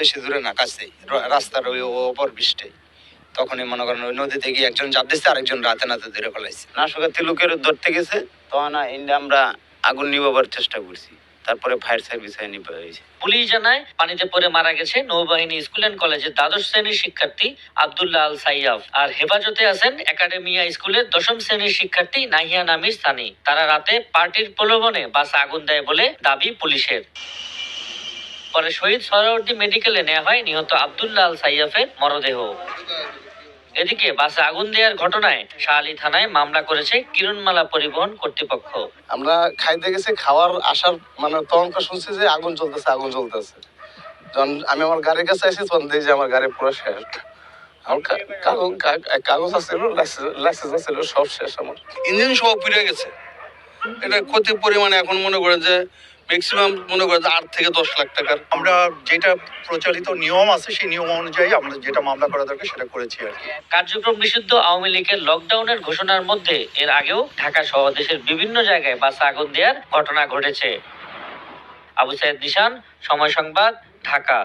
বেশি দূরে না, কাছেই রাস্তার ওই ওপর পৃষ্ঠে তখনই মনে করেন ওই নদীতে গিয়ে একজন জাপ দিচ্ছে আরেকজন রাতে নাতে ধরে ফেলাইছে। নাশকাতি লোকের ধরতে গেছে তখন ইন্ডিয়া আমরা আগুন নিবাবার চেষ্টা করছি। তারপরে ফায়ার সার্ভিস হয়ে হয়েছে পুলিশ জানায়, পানিতে পড়ে মারা গেছে নৌবাহিনী, স্কুল কলেজের দ্বাদশ শ্রেণির শিক্ষার্থী আব্দুল্লাহ আল সাইয়াফ। আর হেফাজতে আছেন একাডেমিয়া স্কুলের দশম শ্রেণির শিক্ষার্থী নাহিয়া নামির তারা রাতে পার্টির প্রলোভনে বাসে আগুন দেয় বলে দাবি পুলিশের। পরে শহীদ সরাউদ্দি মেডিকেলে নেওয়া হয়। নিহত আব্দুল্লাহ আল সাইয়াফের মরদেহ। এদিকে বাসে আগুন দেওয়ার ঘটনায় শাহালি থানায় মামলা করেছে কিরণমালা পরিবহন কর্তৃপক্ষ। আমরা খাইতে গেছি খাওয়ার আসার মানে তখনকার শুনছি যে আগুন চলতেছে আগুন চলতেছে যখন আমি আমার গাড়ির কাছে আসি তখন দেখি যে আমার গাড়ি পুরো শেষ। আমার কাগজ কাগজ আছিল লাইসেন্স আছিল সব শেষ আমার। ইঞ্জিন সহ পুড়ে গেছে। এটা ক্ষতির পরিমাণে এখন মনে করেন যে ম্যাক্সিমাম মনে করেন যে আট থেকে দশ লাখ টাকার। আমরা যেটা প্রচলিত নিয়ম আছে সেই নিয়ম অনুযায়ী আমরা যেটা মামলা করা দরকার সেটা করেছি আর কি। কার্যক্রম নিষিদ্ধ আওয়ামী লীগের লকডাউনের ঘোষণার মধ্যে এর আগেও ঢাকা সহ দেশের বিভিন্ন জায়গায় বাসে আগুন দেওয়ার ঘটনা ঘটেছে। আবু সাইদ নিশান সময় সংবাদ ঢাকা।